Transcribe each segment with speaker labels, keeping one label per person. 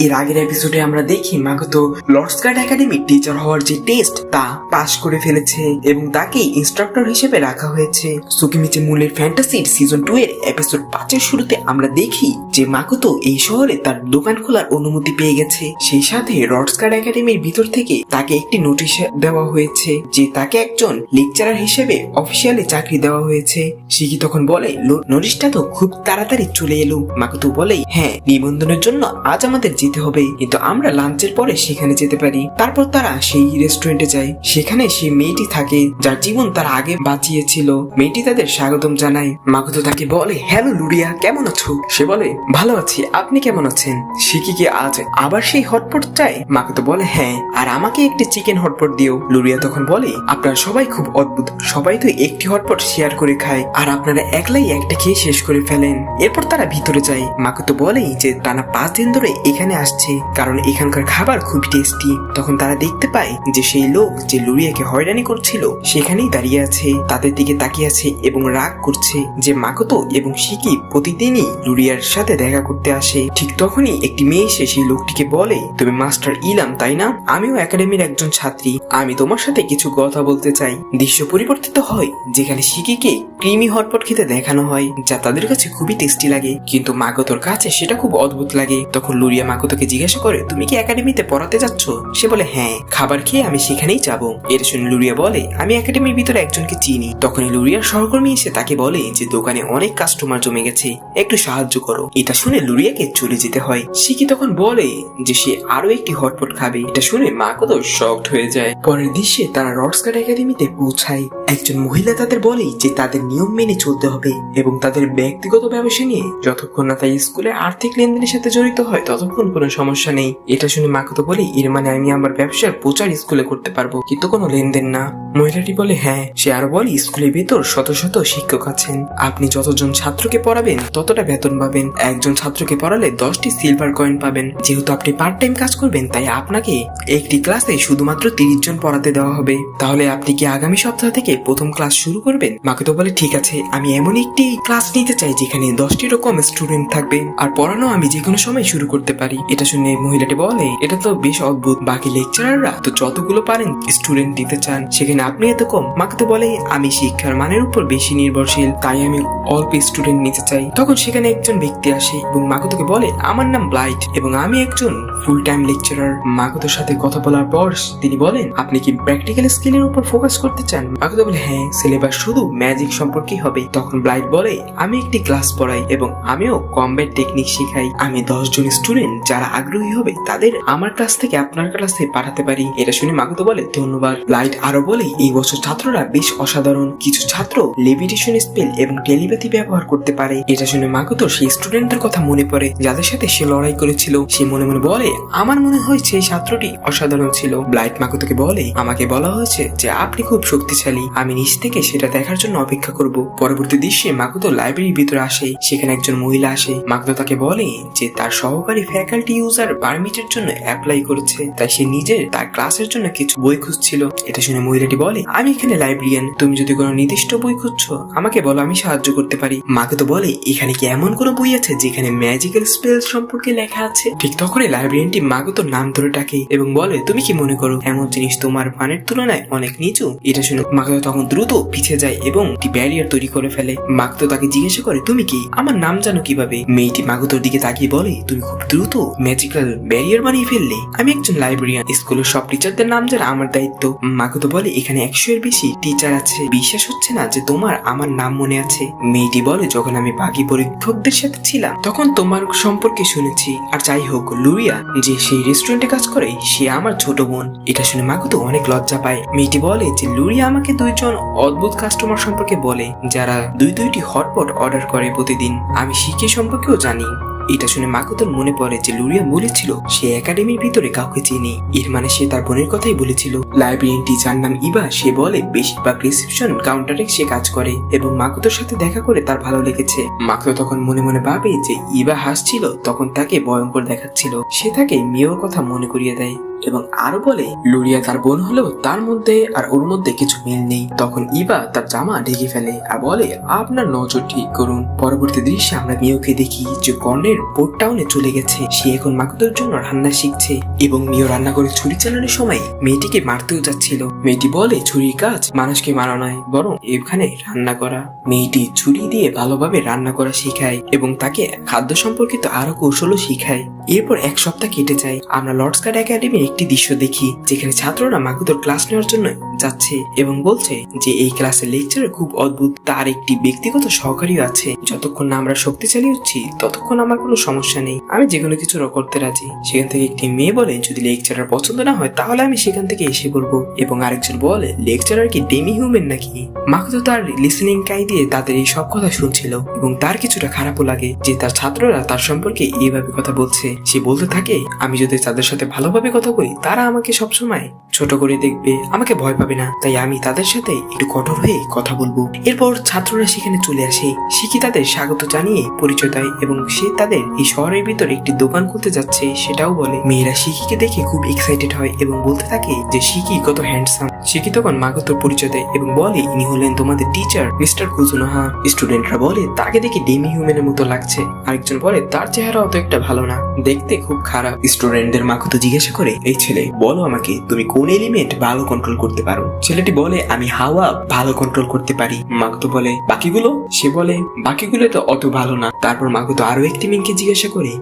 Speaker 1: এর আগের এপিসোডে আমরা দেখি মাগত লর্ডস গার্ড টিচার হওয়ার যে টেস্ট তা পাস করে ফেলেছে এবং তাকে ইনস্ট্রাক্টর হিসেবে রাখা হয়েছে। সুকিমিচে মূলের ফ্যান্টাসির সিজন টু এর এপিসোড পাঁচের শুরুতে আমরা দেখি যে মাকোতো এই শহরে তার দোকান খোলার অনুমতি পেয়ে গেছে। সেই সাথে রডস গার্ড একাডেমির ভিতর থেকে তাকে একটি নোটিশ দেওয়া হয়েছে যে তাকে একজন লেকচারার হিসেবে অফিসিয়ালি চাকরি দেওয়া হয়েছে। শিকি তখন বলে, "লো- নোটিশটা তো খুব তাড়াতাড়ি চলে এলো। মাকোতো বলে হ্যাঁ নিবন্ধনের জন্য আজ আমাদের যেতে হবে, কিন্তু আমরা লাঞ্চের পরে সেখানে যেতে পারি। তারপর তারা সেই রেস্টুরেন্টে যায়। সেখানে সেই মেয়েটি থাকে, যার জীবন তার আগে বাঁচিয়েছিল। মেয়েটি তাদের স্বাগতম জানায়। মাকোতো তাকে বলে হ্যালো লুরিয়া, কেমন আছো? সে বলে, ভালো আছি। আপনি কেমন আছেন? শিকি কি আজ আবার সেই হটপট চায়? মাকোতো বলে হ্যাঁ আর আমাকে একটি চিকেন হটপট দিও। লুরিয়া তখন বলে, আপনারা সবাই খুব অদ্ভুত। সবাই তো একটি হটপট শেয়ার করে খায়, আর আপনারা একলাই একটা খেয়ে শেষ করে ফেলেন। এরপর তারা ভিতরে যায়। মাকোতো বলেই যে, টানা পাঁচ দিন ধরে এখানে আসছে, কারণ এখানকার খাবার খুব টেস্টি। তখন তারা দেখতে পায় যে, সেই লোক যে লুরিয়াকে হয়রানি করছিল, সেখানেই দাঁড়িয়ে আছে। তাদের দিকে তাকিয়ে আছে এবং রাগ করছে যে মাকোতো এবং শিকি প্রতিদিনই লুরিয়ার সাথে দেখা করতে আসে? ঠিক তখনই একটি মেয়ে এসে সেই লোকটিকে বলে, তুমি মাস্টার ইলাম, তাই না? আমিও একাডেমির একজন ছাত্রী। আমি তোমার সাথে কিছু কথা বলতে চাই। দৃশ্য পরিবর্তিত হয়, যেখানে শিকিকে ক্রিমি হটপট খেতে দেখানো হয়, যা তাদের কাছে খুবই টেস্টি লাগে। কিন্তু মাকোতোর কাছে সেটা খুব অদ্ভুত লাগে। তখন লুরিয়া মাকোতোকে জিজ্ঞাসা করে, তুমি কি একাডেমিতে পড়াতে যাচ্ছ? সে বলে হ্যাঁ খাবার খেয়ে আমি সেখানেই যাব। এটা শুনে লুরিয়া বলে, আমি একাডেমির ভিতরে একজনকে চিনি। তখনই লুরিয়ার সহকর্মী এসে তাকে বলে যে, দোকানে অনেক কাস্টমার জমে গেছে। একটু সাহায্য করো। এটা শুনে লুরিয়াকে চলে যেতে হয়। শিকি তখন বলে যে সে আরও একটি হটপট খাবে? এটা শুনে মাকোতো শকড হয়ে যায়। পরের দৃশ্যে তারা রডসকার একাডেমিতে পৌঁছায়। একজন মহিলা তাদের বলে যে তাদের নিয়ম মেনে চলতে হবে এবং তাদের ব্যক্তিগত ব্যবসা নিয়ে যতক্ষণ না তাই স্কুলে আর্থিক লেনদেনের সাথে জড়িত হয়, ততক্ষণ কোনো সমস্যা নেই। এটা শুনে মাকোতো বলে, এর মানে আমি আমার ব্যবসার প্রচার স্কুলে করতে পারব। কিন্তু কোনো লেনদেন না। মহিলাটি বলে হ্যাঁ সে আরও বলে, স্কুলের ভেতর শত শত শিক্ষক আছেন। আপনি যতজন ছাত্রকে পড়াবেন, ততটা বেতন পাবেন। একজন ছাত্রকে পড়ালে দশটি সিলভার কয়েন পাবেন। যেহেতু আপনি পার্ট টাইম কাজ করবেন, তাই আপনাকে একটি ক্লাসে শুধুমাত্র তিরিশ জন পড়াতে দেওয়া হবে। তাহলে আপনি কি আগামী সপ্তাহ থেকে প্রথম ক্লাস শুরু করবেন? মাকে তো বলে, ঠিক আছে, আমি এমন একটি ক্লাস নিতে চাই যেখানে দশটি রকম স্টুডেন্ট থাকবে, আর পড়ানো আমি যে কোনো সময় শুরু করতে পারি। এটা শুনে মহিলাটি বলে, এটা তো বেশ অদ্ভুত। বাকি লেকচারাররা তো যতগুলো পারেন স্টুডেন্ট দিতে চান। সেখানে আপনি এত কম মাকে তো বলে আমি শিক্ষার মানের উপর বেশি নির্ভরশীল, তাই আমি অল্প স্টুডেন্ট নিতে চাই। তখন সেখানে একজন ব্যক্তি আসে এবং মাকুতোকে বলে, আমার নাম ব্লাইট এবং আমি একজন ফুল টাইম লেকচারার মাকুতোর সাথে কথা বলার পর তিনি বলেন, আপনি কি প্র্যাকটিক্যাল স্কিলের উপর ফোকাস করতে চান? মাকুতো বলে হ্যাঁ সিলেবাস শুধু ম্যাজিক সম্পর্কেই হবে। তখন ব্লাইট বলে, আমি একটি ক্লাস পড়াই এবং আমিও কমব্যাট টেকনিক শেখাই। আমি দশ জন স্টুডেন্ট যারা আগ্রহী হবে, তাদের আমার ক্লাস থেকে আপনার ক্লাসে পাঠাতে পারি। এটা শুনে মাকুতো বলে, ধন্যবাদ। ব্লাইট আরও বলে এই বছর ছাত্ররা বেশ অসাধারণ। কিছু ছাত্র লেভিটেশন স্পেল এবং টেলিপ্যাথি ব্যবহার করতে পারে। এটা শুনে মাকুতো সেই স্টুডেন্টদের কথা মনে পড়ে, যাদের সাথে সে লড়াই করেছিল। সে মনে মনে বলে, আমার মনে হয় সেই ছাত্রটি অসাধারণ ছিল। ব্লাইট মাকুতোকে বলে, আমাকে বলা হয়েছে যে আপনি খুব শক্তিশালী। আমি নিচ থেকে সেটা দেখার জন্য অপেক্ষা করব। পরবর্তী দৃশ্যে মাকুতো লাইব্রেরির ভিতরে আসে, সেখানে একজন মহিলা আসে। মাকুতো তাকে বলে যে তার সহকারী ফ্যাকাল্টি ইউজার পারমিটের জন্য অ্যাপ্লাই করেছে। তাই সে নিজের তার ক্লাসের জন্য কিছু বই খুঁজছিল। এটা শুনে মহিলাটি বলে, আমি এখানে লাইব্রেরিয়ান তুমি যদি কোনো নির্দিষ্ট বই খুঁজছো, আমাকে বলো, আমি সাহায্য করতে পারি। মাকে তো বলে, এখানে কি এমন কোনো বই আছে যেখানে ম্যাজিক্যাল স্পেল সম্পর্কে লেখা আছে? ঠিক তখনই লাইব্রেরিয়ানটি মাগতোর নাম ধরে ডাকে এবং বলে, তুমি কি মনে করো, এমন জিনিস তোমার মানের তুলনায় অনেক নিচু? এটা শুনে মাগতো তখন দ্রুত পিছিয়ে যায় এবং একটি ব্যারিয়ার তৈরি করে ফেলে। মাগতো তাকে জিজ্ঞাসা করে, তুমি কি? আমার নাম জানো কীভাবে? মেয়েটি মাগতোর দিকে তাকিয়ে বলে, তুমি খুব দ্রুত ম্যাজিক্যাল ব্যারিয়ার বানিয়ে ফেললে। আমি একজন লাইব্রেরিয়ান স্কুলের সব টিচারদের নাম জানা আমার দায়িত্ব। মাগতো বলে এখানে একশো এর বেশি টিচার আছে। বিশ্বাস হচ্ছে না যে তোমার আমার নাম মনে আছে? মেয়েটি বলে, যখন আমি বাকি পরীক্ষকদের সাথে ছিলাম, তখন তোমার সম্পর্কে শুনেছি। আর যাই হোক লুরিয়া যে সেই রেস্টুরেন্টে কাজ করে, সে আমার ছোট বোন। এটা শুনে মাকুতো অনেক লজ্জা পায়। মেয়েটি বলে যে লুরিয়া আমাকে দুইজন অদ্ভুত কাস্টমার সম্পর্কে বলে, যারা দুই দুইটি হটপট অর্ডার করে প্রতিদিন। আমি শিখে সম্পর্কেও জানি। এটা শুনে মাকুতোর মনে পড়ে যে লুরিয়া বলেছিল সে একাডেমির ভিতরে কাউকে চিনি। এর মানে সে তার বোনের কথাই বলেছিল। লাইব্রেরিয়ান টিচার নাম ইবা, সে বলে, বেশিরভাগ রিসেপশন কাউন্টারে সে কাজ করে এবং মাকুতোর সাথে দেখা করে তার ভালো লেগেছে। মাকুতো তখন মনে মনে ভাবে যে ইবা হাসছিল, তখন তাকে ভয়ঙ্কর দেখাচ্ছিল। সে তাকে মেয়ের কথা মনে করিয়ে দেয়। এবং আরও বলে লুরিয়া তার বোন হলেও তার মধ্যে আর ওর মধ্যে কিছু মিল নেই। তখন ইবা তার জামা ঢেকে ফেলে আর বলে, আপনার নজর ঠিক করুন। পরবর্তী দৃশ্যে আমরা মিওকে দেখি যে কর্ণের পোর্ট টাউনে চলে গেছে। সে এখন মাকুদের জন্য রান্না শিখছে এবং মিও রান্না করে ছুরি চালানোর সময় মেয়েটিকে মারতেও যাচ্ছিল। মেয়েটি বলে, ছুরির কাজ মানুষকে মারা নয়, বরং এখানে রান্না করা। মেয়েটি ছুরি দিয়ে ভালোভাবে রান্না করা শেখায় এবং তাকে খাদ্য সম্পর্কিত আরও কৌশলও শিখায়। এরপর এক সপ্তাহ কেটে যায়। আমরা লর্ডস গার্ড একাডেমির একটি দৃশ্য দেখি যেখানে ছাত্ররা মাকুতোর ক্লাস নেওয়ার জন্য যাচ্ছে এবং বলছে যে এই ক্লাসের লেকচার খুব অদ্ভুত। তার একটি ব্যক্তিগত সহকারীও আছে। যতক্ষণ না আমরা শক্তিশালী হচ্ছি, ততক্ষণ আমার কোনো সমস্যা নেই। আমি যে কোনো কিছু করতে রাজি। সেখান থেকে একটি মেয়ে বলে, যদি লেকচারার পছন্দ না হয়, তাহলে আমি সেখান থেকে এসে পড়ব। এবং আরেকজন বলে লেকচারার কি ডেমি হিউম্যান নাকি? মাকুতো তার লিসনিং কাই দিয়ে তাদের এই সব কথা শুনছিল এবং তার কিছুটা খারাপও লাগে যে তার ছাত্ররা তার সম্পর্কে এইভাবে কথা বলছে। সে বলতে থাকে, আমি যদি তাদের সাথে ভালোভাবে কথা বলি তারা আমাকে সবসময় ছোট করে দেখবে, আমাকে ভয় পাবে না। তাই আমি তাদের সাথে একটু কঠোর হয়ে কথা বলব। এরপর ছাত্ররা সেখানে চলে আসে। শিখি তাদের স্বাগত জানিয়ে পরিচয় দেয় এবং সে তাদের এই শহরের ভিতরে একটি দোকান খুলতে যাচ্ছে, সেটাও বলে। মেয়েরা শিখিকে দেখে খুব এক্সাইটেড হয় এবং বলতে থাকে যে শিখি কত হ্যান্ডসাম শিখি তখন মাগতর পরিচয় দেয় এবং বলে, ইনি হলেন তোমাদের টিচার মিস্টার কুজুনোহা স্টুডেন্টরা বলে, তাকে দেখে ডেমি হিউম্যানের মতো লাগছে। আরেকজন বলে, তার চেহারা অত একটা ভালো না, দেখতে খুব খারাপ। স্টুডেন্টদের মাকুতো জিজ্ঞাসা করে এই ছেলে, বলো আমাকে, তুমি কোন এলিমেন্ট ভালো কন্ট্রোল করতে পারো? ছেলেটি বলে, আমি হাওয়া ভালো কন্ট্রোল করতে পারি। মাকুতো বলে, বাকিগুলো? সে বলে, বাকিগুলো তো অত ভালো না। তারপর মাকুতো আরও একটি মেয়েকে জিজ্ঞাসা করে,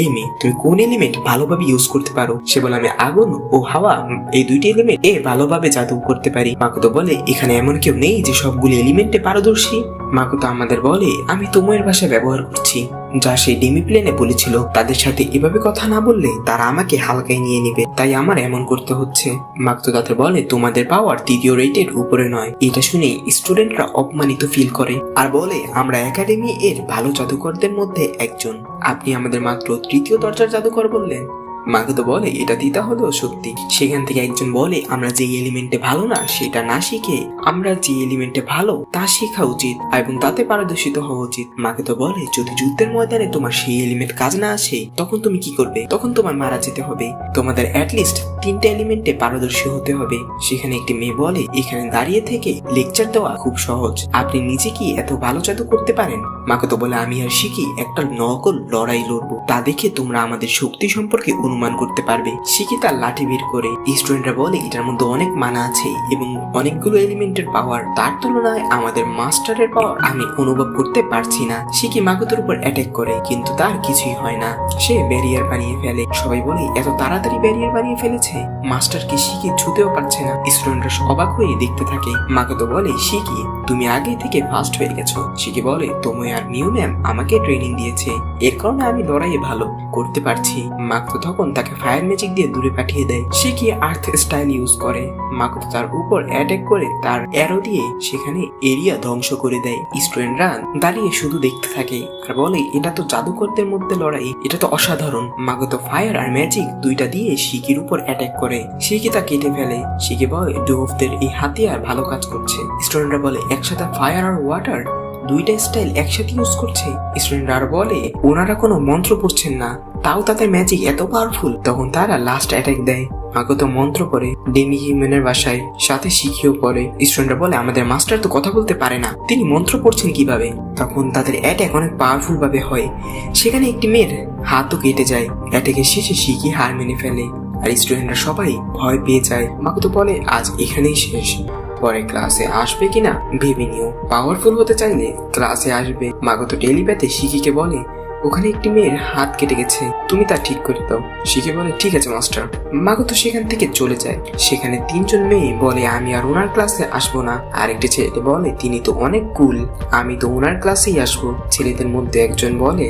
Speaker 1: এই মেয়ে, তুমি কোন এলিমেন্ট ভালোভাবে ইউজ করতে পারো? সে বলে, আমি আগুন ও হাওয়া, এই দুইটি এলিমেন্ট এ ভালোভাবে জাদু করতে পারি। মাকুতো বলে, এখানে এমন কেউ নেই যে সবগুলি এলিমেন্টে পারদর্শী। মাকুতো আমাদের বলে, আমি তোমার ভাষা ব্যবহার করছি। যা সেই ডেমি প্লেনে বলেছিল, তাদের সাথে এভাবে কথা না বললে তারা আমাকে হালকায় নিয়ে নেবে, তাই আমার এমন করতে হচ্ছে। মাকতো তাদের বলে, তোমাদের পাওয়ার তৃতীয় রেটের উপরে নয়। এটা শুনে স্টুডেন্টরা অপমানিত ফিল করে আর বলে, আমরা একাডেমি এর ভালো জাদুকরদের মধ্যে একজন। আপনি আমাদের মাত্র তৃতীয় দরজার জাদুকর বললেন? মাকে তো বলে, এটা দিতে হলেও সত্যি। সেখান থেকে একজন বলে, আমরা যে এলিমেন্টে ভালো না, সেটা না শিখে আমরা যে এলিমেন্টে ভালো, তা শেখা উচিত এবং তাতে পারদর্শিত হওয়া উচিত। মাকে তো বলে, যদি যুদ্ধের ময়দানে তোমার সেই এলিমেন্ট কাজ না আসে, তখন তুমি কি করবে? তখন তোমার মারা যেতে হবে। তোমাদের অ্যাটলিস্ট তিনটে এলিমেন্টে পারদর্শী হতে হবে। সেখানে একটি মেয়ে বলে, এখানে দাঁড়িয়ে থেকে লেকচার দেওয়া খুব সহজ। আপনি নিজে কি এত ভালো জাদু করতে পারেন? মাকে তো বলে, আমি আর শিখি একটা নকল লড়াই লড়বো। তা দেখে তোমরা আমাদের শক্তি সম্পর্কে অনুমান করতে পারবে। শিখি তার লাঠি বের করে? স্টুডেন্টরা বলে, এটার মধ্যে অনেক মানা আছে এবং অনেকগুলো এলিমেন্টের পাওয়ার তার তুলনায় আমাদের মাস্টারের পাওয়ার আমি অনুভব করতে পারছি না। শিখি মাকুতের উপর অ্যাটাক করে? কিন্তু তার কিছুই হয় না। সে ব্যারিয়ার বানিয়ে ফেলে। সবাই বলে, এত তাড়াতাড়ি ব্যারিয়ার বানিয়ে ফেলেছে? মাস্টার কি শিখি ছুতেও পারছে না? স্টুডেন্টরা অবাক হয়ে দেখতে থাকে। মাকুতো বলে শিখি তুমি আগে থেকে ফার্স্ট হয়ে গেছো? শিখি বলে, তোমায় আর মিউ ম্যাম আমাকে ট্রেনিং দিয়েছে। এর কারণে আমি লড়াইয়ে ভালো করতে পারছি। মাকুতো তখন তাকে ফায়ার ম্যাজিক দিয়ে দূরে পাঠিয়ে দেয়। সে কি আর্থ স্টাইল ইউজ করে? মাকুতো তার উপর অ্যাটাক করে, তার অ্যারো দিয়ে সেখানে এরিয়া ধ্বংস করে দেয়। স্টুডেন্টরা দাঁড়িয়ে শুধু দেখতে থাকে। আর বলে, এটা তো জাদুকরদের মধ্যে লড়াই, এটা তো অসাধারণ। মাকুতো ফায়ার আর ম্যাজিক দুইটা দিয়ে শিকির উপর অ্যাটাক করে। শিকি তা কেটে ফেলে? শিকি বলে ডুভদের এই হাতিয়ার ভালো কাজ করছে। স্টুডেন্টরা বলে, একসাথে ফায়ার আর ওয়াটার দুইটা স্টাইল একসাথে ইউজ করছে? স্টুডেন্ট আর বলে, ওনারা কোনো মন্ত্র পড়ছেন না। তাও তাদের ম্যাজিক এত পাওয়ারফুল তখন তারা লাস্ট অ্যাটাক দেয়। আগত মন্ত্র করে ডেমি হিউম্যানের বাসায়, সাথে শিখিয়েও পড়ে। স্টুডেন্টরা বলে, আমাদের মাস্টার তো কথা বলতে পারে না। তিনি মন্ত্র পড়ছেন কীভাবে? তখন তাদের অ্যাটাক অনেক পাওয়ারফুল ভাবে হয়। সেখানে একটি মেয়ের হাতও কেটে যায়। অ্যাটাকের শেষে শিখি হার মেনে ফেলে। আর স্টুডেন্টরা সবাই ভয় পেয়ে যায়। মাকুতো বলে, আজ এখানেই শেষ। পরে ক্লাসে আসবে কিনা ভেবে নিও। পাওয়ারফুল হতে চাইলে ক্লাসে আসবে। মাগত টেলিপ্যাথে শিখিকে বলে, ওখানে একটি মেয়ের হাত কেটে গেছে। তুমি তা ঠিক করে দাও। শিখে বলে, ঠিক আছে, মাস্টার। মাগত সেখান থেকে চলে যায়। সেখানে তিনজন মেয়ে বলে, আমি আর ওনার ক্লাসে আসব না। আর একটি ছেলে বলে, তিনি তো অনেক কুল। আমি তো ওনার ক্লাসেই আসব। ছেলেদের মধ্যে একজন বলে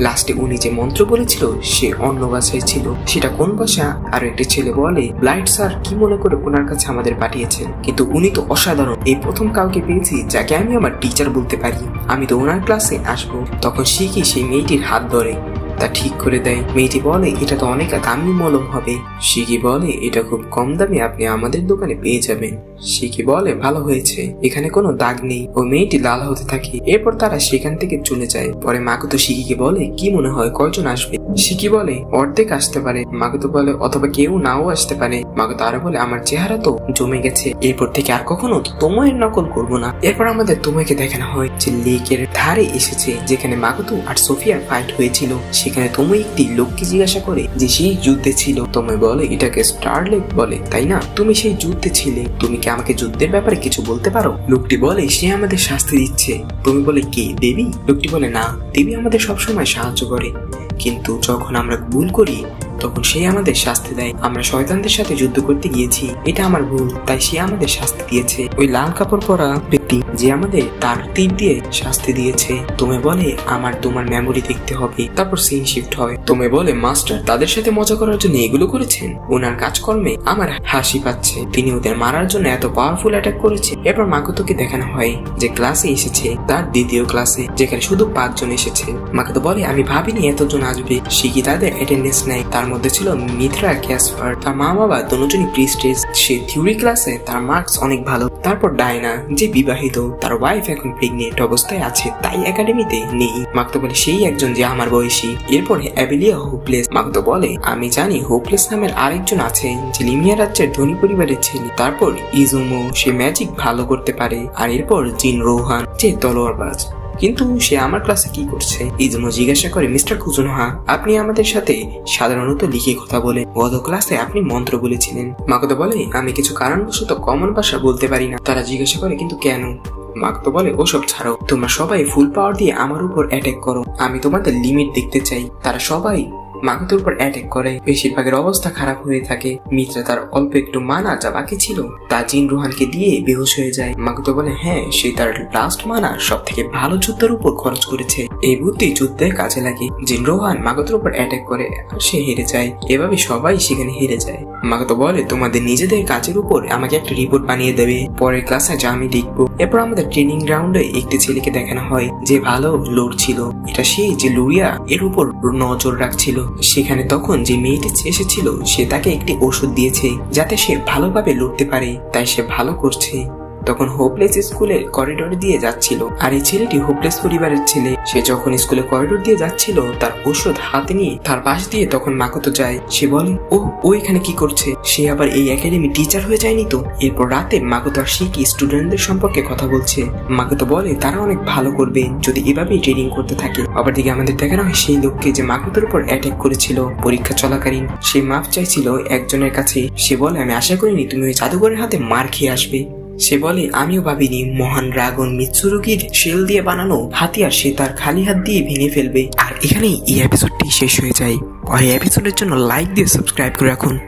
Speaker 1: লাস্টে উনি যে মন্ত্র বলেছিল, সে অন্য বাসায় ছিল। সেটা কোন ভাষা? আর একটি ছেলে বলে, ব্লাইট স্যার, কি মনে করে ওনার কাছে আমাদের পাঠিয়েছেন? কিন্তু উনি তো অসাধারণ। এই প্রথম কাউকে পেয়েছি যাকে আমি আমার টিচার বলতে পারি। আমি তো ওনার ক্লাসে আসব। তখন শিখি সেই মেয়েটির হাত ধরে? তা ঠিক করে দেয়। মেয়েটি বলে, এটা তো অনেক দামি মলম হবে। শিকি বলে, এটা খুব কম দামে আপনি আমাদের দোকানে পেয়ে যাবেন। শিকি বলে, ভালো হয়েছে, এখানে কোনো দাগ নেই। ও মেয়েটি লাল হতে থাকে। এরপর তারা সেখান থেকে চলে যায়। পরে মাকুতো শিকিকে বলে, কি মনে হয়, কয়জন আসবে? শিকি বলে, অর্ধেক আসতে পারে। মাকুতো বলে, অথবা কেউ নাও আসতে পারে। মাকুতো আরও বলে, আমার চেহারা তো জমে গেছে। এরপর থেকে আর কখনো তোমায়ের নকল করব না। এরপর আমাদের তোমাকে দেখানো হয় যে লেকের ধারে এসেছে, যেখানে মাকুতো আর সোফিয়ার ফাইট হয়েছিল। সেখানে তুমি একটি লোককে জিজ্ঞাসা করে যে সেই যুদ্ধে ছিল। তোমায় বলে, এটাকে স্টার লেক বলে, তাই না? তুমি সেই যুদ্ধে ছিলে। তুমি কি আমাকে যুদ্ধের ব্যাপারে কিছু বলতে পারো? লোকটি বলে, সে আমাদের শাস্তি দিচ্ছে। তুমি বলে, কি? দেবী? লোকটি বলে, না, দেবী আমাদের সবসময় সাহায্য করে। কিন্তু যখন আমরা ভুল করি, তখন সে আমাদের শাস্তি দেয়। আমরা শয়তানদের সাথে যুদ্ধ করতে গিয়েছি। এটা আমার ভুল, তাই সে আমাদের শাস্তি দিয়েছে। ওই লাল কাপড় পরা ব্যক্তি যে আমাদের তার তীর দিয়ে শাস্তি দিয়েছে। তুমি বলে, আমার তোমার মেমোরি দেখতে হবে। তারপর সিন শিফট হয়। তুমি বলে মাস্টার তাদের সাথে মজা করার জন্য এগুলো করেছেন? ওনার কাজকর্মে আমার হাসি পাচ্ছে। তিনি ওদের মারার জন্য এত পাওয়ারফুল অ্যাটাক করেছে এরপর মাকুতোকে দেখানো হয় যে ক্লাসে এসেছে, তার দ্বিতীয় ক্লাসে যেখানে শুধু পাঁচজন এসেছে। মাকুতো বলে, আমি ভাবিনি এতজন আসবে। শিখি তাদের অ্যাটেন্ডেন্স নেয়? তার মধ্যে ছিল মিত্রা, ক্যাসপার, তার মা বাবা দুজনই প্রিস্টেজ সে থিওরি ক্লাসে তার মার্কস অনেক ভালো। তারপর ডায়না, যে বিবাহিত, তার ওয়াইফ এখন প্রেগনেন্ট অবস্থায় আছে, তাই একাডেমিতে নেই। মাকতো বলে, সেই একজন যে আমার বয়সী। এরপরে অ্যাবিলিয়া হোপলেস মাকতো বলে, আমি জানি হোপলেস নামের আরেকজন আছে, যে লিমিয়া রাজ্যের ধনী পরিবারের ছেলে। তারপর ইজুমো, সে ম্যাজিক ভালো করতে পারে। আর এরপর জিন রোহান, যে তলোয়ারবাজ। কিন্তু সে আমার ক্লাসে কি করছে? ইজমো জিজ্ঞাসা করে, মিস্টার কুজুনহা আপনি আমাদের সাথে সাধারণত লিখে কথা বলে, গত ক্লাসে আপনি মন্ত্র বলেছিলেন। মাকতো বলে, আমি কিছু কারণবশত কমন ভাষা বলতে পারি না। তারা জিজ্ঞাসা করে, কিন্তু কেন? মাকতো বলে, ওসব ছাড়ো, তোমরা সবাই ফুল পাওয়ার দিয়ে আমার উপর অ্যাটাক করো। আমি তোমাদের লিমিট দেখতে চাই। তারা সবাই মাকুতোর উপর অ্যাটাক করে। বেশিরভাগের অবস্থা খারাপ হয়ে থাকে। মিত্রা তার অল্প একটু মানা যা বাকি ছিল। তা জিন রোহানকে দিয়ে বেহুশ হয়ে যায়। মাকুতো বলে হ্যাঁ সে তার লাস্ট মানা সব থেকে ভালো যুদ্ধের উপর খরচ করেছে। এই বুদ্ধি যুদ্ধে কাজে লাগে। জিন রোহান মাকুতোর উপর অ্যাটাক করে আর সে হেরে যায়। এভাবে সবাই সেখানে হেরে যায়। মাকুতো বলে, তোমাদের নিজেদের কাজের উপর আমাকে একটা রিপোর্ট বানিয়ে দেবে। পরের ক্লাসে যা আমি লিখব এরপর আমাদের ট্রেনিং গ্রাউন্ডে একটি ছেলেকে দেখানো হয়, যে ভালো লোড ছিল। এটা সে যে লুরিয়া, এর উপর নজর রাখছিল। সেখানে তখন যে মেয়েটি এসেছিল, সে তাকে একটি ওষুধ দিয়েছে যাতে সে ভালোভাবে লড়তে পারে। তাই সে ভালো করছে। তখন হোপলেস স্কুলের করিডোর দিয়ে যাচ্ছিল। আর এই ছেলেটি হোপলেস পরিবারের ছেলে। সে যখন স্কুলে করিডোর দিয়ে যাচ্ছিল, তার ওষুধ হাতে নিয়ে তার পাশ দিয়ে তখন মাকতো যায়। সে বলে ও ও এখানে কি করছে? সে আবার এই একাডেমি টিচার হয়ে যায়নি তো? এরপর রাতে মাকতো আর শিখি স্টুডেন্টদের সম্পর্কে কথা বলছে। মাকতো বলে, তারা অনেক ভালো করবে, যদি এভাবেই ট্রেনিং করতে থাকে। আবার দিকে আমাদের দেখানো হয় সেই লোককে যে মাকতোর উপর অ্যাটাক করেছিল, পরীক্ষা চলাকালীন, সে মাফ চাইছিল একজনের কাছে। সে বলে, আমি আশা করিনি তুমি ওই জাদুঘরের হাতে মার খেয়ে আসবে। সে বলে, আমিও ভাবিনি, মহান ড্রাগন রোগীর শেল দিয়ে বানানো হাতিয়ার সে তার খালি হাত দিয়ে ভেঙে ফেলবে। আর এখানেই এই এপিসোডটি শেষ হয়ে যায়। এই এপিসোডের জন্য লাইক দিয়ে সাবস্ক্রাইব করে রাখুন।